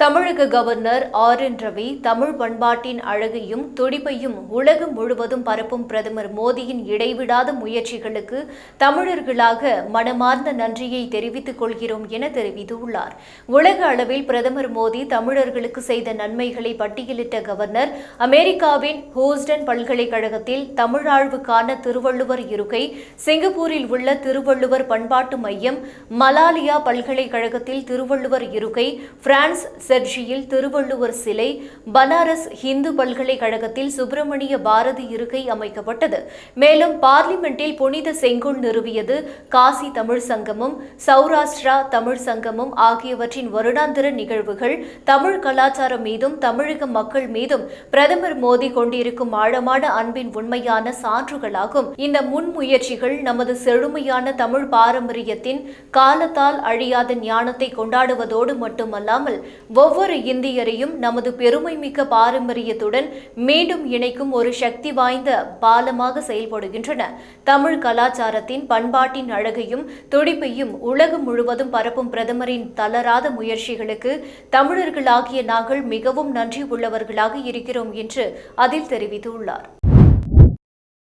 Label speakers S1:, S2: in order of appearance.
S1: தமிழக governor R N Ravi Tamil பண்பாட்டின் அழகையும் துடிப்பையும் உலகம் முழுவதும் பரப்பும் பிரதமர் மோடியின் இடைவிடாத முயற்சிகளுக்கு தமிழர்களாக மனமார்ந்த நன்றியை தெரிவித்துக் கொள்கிறோம் என தெரிவித்துள்ளார். உலக அளவில் பிரதமர் மோடி தமிழர்களுக்கு செய்த நன்மைகளை பட்டியலிட்ட கவர்னர் அமெரிக்காவின் ஹூஸ்டன் பல்கலைக்கழகத்தில் தமிழாழ்வுக்கான திருவள்ளுவர் இருக்கை சிங்கப்பூரில் உள்ள திருவள்ளுவர் பண்பாட்டு மையம் மலாலியா பல்கலைக்கழகத்தில் திருவள்ளுவர் இருக்கை பிரான்ஸ் செர்ஜியில் திருவள்ளுவர் சிலை பனாரஸ் இந்து பல்கலைக்கழகத்தில் சுப்பிரமணிய பாரதி இருக்கை அமைக்கப்பட்டது. மேலும் பார்லிமெண்டில் புனித செங்கோல் நிறுவியது காசி தமிழ் சங்கமும் சௌராஷ்டிரா தமிழ் சங்கமும் ஆகியவற்றின் வருடாந்திர நிகழ்வுகள் தமிழ் கலாச்சாரம் மீதும் தமிழக மக்கள் மீதும் பிரதமர் மோடி கொண்டிருக்கும் ஆழமான அன்பின் உண்மையான சான்றுகளாகும். இந்த முன்முயற்சிகள் நமது செழுமையான தமிழ் பாரம்பரியத்தின் காலத்தால் அழியாத ஞானத்தை கொண்டாடுவதோடு மட்டுமல்லாமல் ஒவ்வொரு இந்தியரையும் நமது பெருமைமிக்க பாரம்பரியத்துடன் மீண்டும் இணைக்கும் ஒரு சக்தி வாய்ந்த பாலமாக செயல்படுகின்றன. தமிழ் கலாச்சாரத்தின் பண்பாட்டின் அழகையும் துடிப்பையும் உலகம் முழுவதும் பரப்பும் பிரதமரின் தளராத முயற்சிகளுக்கு தமிழர்களாகிய நாங்கள் மிகவும் நன்றி உள்ளவர்களாக இருக்கிறோம் என்று அதில் தெரிவித்துள்ளார்.